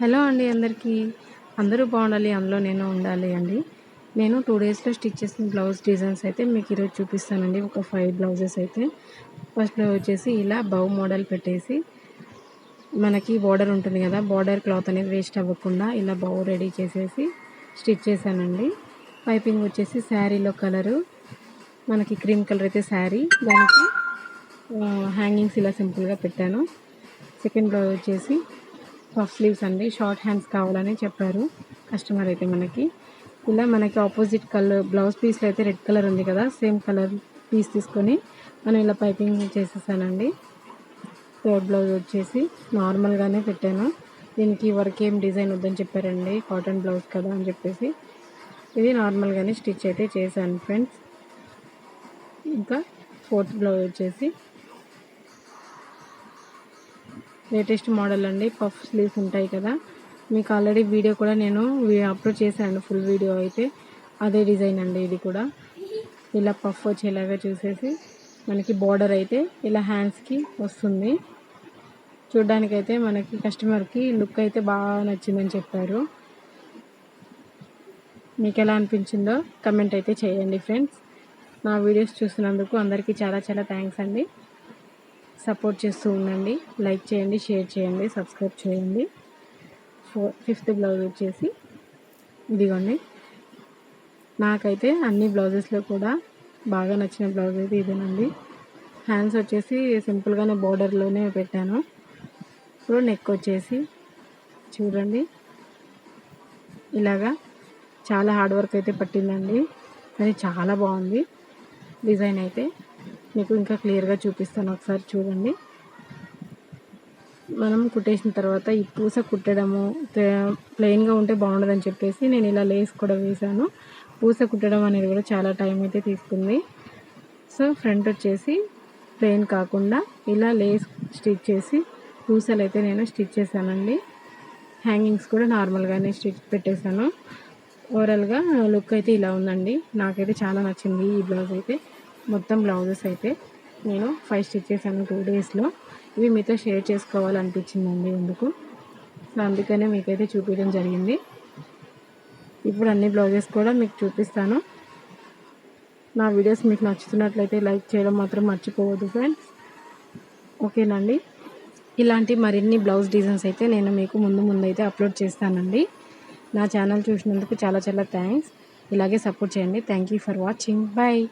Hello అండి అందరికీ. అందరూ బాగుండాలి అందులో నేను ఉండాలి అండి. నేను టూ డేస్లో స్టిచ్ చేసిన బ్లౌజ్ డిజైన్స్ అయితే మీకు ఈరోజు చూపిస్తానండి. ఒక ఫైవ్ బ్లౌజెస్ అయితే. ఫస్ట్ వచ్చేసి ఇలా బౌ మోడల్ పెట్టేసి మనకి బార్డర్ ఉంటుంది కదా బార్డర్ క్లాత్ అనేది వేస్ట్ అవ్వకుండా ఇలా బౌ రెడీ చేసేసి స్టిచ్ చేశానండి. పైపింగ్ వచ్చేసి శారీలో కలరు. మనకి క్రీమ్ కలర్ అయితే శారీ. దానికి హ్యాంగింగ్స్ ఇలా సింపుల్గా పెట్టాను. సెకండ్ బ్లౌజ్ వచ్చేసి పఫ్ స్లీవ్స్ అండి షార్ట్ హ్యాండ్స్ కావాలని చెప్పారు కస్టమర్ అయితే మనకి. ఇలా మనకి ఆపోజిట్ కలర్ బ్లౌజ్ పీస్లో అయితే రెడ్ కలర్ ఉంది కదా సేమ్ కలర్ పీస్ తీసుకొని మనం ఇలా పైపింగ్ చేసేసానండి. థర్డ్ బ్లౌజ్ వచ్చేసి నార్మల్గానే పెట్టాను. దీనికి వర్క్ ఏం డిజైన్ వద్దని చెప్పారండి కాటన్ బ్లౌజ్ కదా అని చెప్పేసి. ఇది నార్మల్గానే స్టిచ్ అయితే చేశాను ఫ్రెండ్స్. ఇంకా ఫోర్త్ బ్లౌజ్ వచ్చేసి లేటెస్ట్ మోడల్ అండి. పఫ్ స్లీవ్స్ ఉంటాయి కదా. మీకు ఆల్రెడీ వీడియో కూడా నేను అప్లోడ్ చేశాను. ఫుల్ వీడియో అయితే. అదే డిజైన్ అండి ఇది కూడా. ఇలా పఫ్ వచ్చేలాగా చూసేసి మనకి బార్డర్ అయితే ఇలా హ్యాండ్స్కి వస్తుంది. చూడ్డానికైతే మనకి కస్టమర్కి లుక్ అయితే బాగా నచ్చిందని చెప్పారు. మీకు ఎలా అనిపించిందో కమెంట్ అయితే చేయండి ఫ్రెండ్స్. నా వీడియోస్ చూసినందుకు అందరికీ చాలా చాలా థ్యాంక్స్ అండి. సపోర్ట్ చేస్తూ ఉండండి. లైక్ చేయండి షేర్ చేయండి సబ్స్క్రైబ్ చేయండి. ఫోర్ ఫిఫ్త్ బ్లౌజ్ వచ్చేసి ఇదిగోండి. నాకైతే అన్ని బ్లౌజెస్లో కూడా బాగా నచ్చిన బ్లౌజ్ అయితే ఇదేనండి. హ్యాండ్స్ వచ్చేసి సింపుల్గానే బార్డర్లోనే పెట్టాను. ఇప్పుడు నెక్ వచ్చేసి చూడండి. ఇలాగా చాలా హార్డ్ వర్క్ అయితే పట్టిందండి. కానీ చాలా బాగుంది. డిజైన్ అయితే మీకు ఇంకా క్లియర్గా చూపిస్తాను ఒకసారి చూడండి. మనం కుట్టేసిన తర్వాత ఈ పూస కుట్టడము ప్లెయిన్గా ఉంటే బాగుండదని చెప్పేసి నేను ఇలా లేస్ కూడా వేసాను పూస కుట్టడం అనేది కూడా చాలా టైం అయితే తీసుకుంది. సో ఫ్రంట్ వచ్చేసి ప్లెయిన్ కాకుండా ఇలా లేస్ స్టిచ్ చేసి పూసలు అయితే నేను స్టిచ్ చేశానండి. హ్యాంగింగ్స్ కూడా నార్మల్గానే స్టిచ్ పెట్టేశాను. ఓవరాల్గా లుక్ అయితే ఇలా ఉందండి. నాకైతే చాలా నచ్చింది ఈ బ్లౌజ్ అయితే. మొత్తం బ్లౌజెస్ అయితే నేను ఫైవ్ స్టిచ్ చేశాను టూ డేస్లో ఇవి మీతో షేర్ చేసుకోవాలనిపించిందండి ఎందుకు? సో అందుకనే మీకైతే చూపించడం జరిగింది. ఇప్పుడు అన్ని బ్లౌజెస్ కూడా మీకు చూపిస్తాను. నా వీడియోస్ మీకు నచ్చుతున్నట్లయితే లైక్ చేయడం మాత్రం మర్చిపోవద్దు ఫ్రెండ్స్ ఓకేనండి? ఇలాంటి మరిన్ని బ్లౌజ్ డిజైన్స్ అయితే నేను మీకు ముందు ముందు అయితే అప్లోడ్ చేస్తానండి. నా ఛానల్ చూసినందుకు చాలా చాలా థ్యాంక్స్ ఇలాగే సపోర్ట్ చేయండి. Thank you for watching bye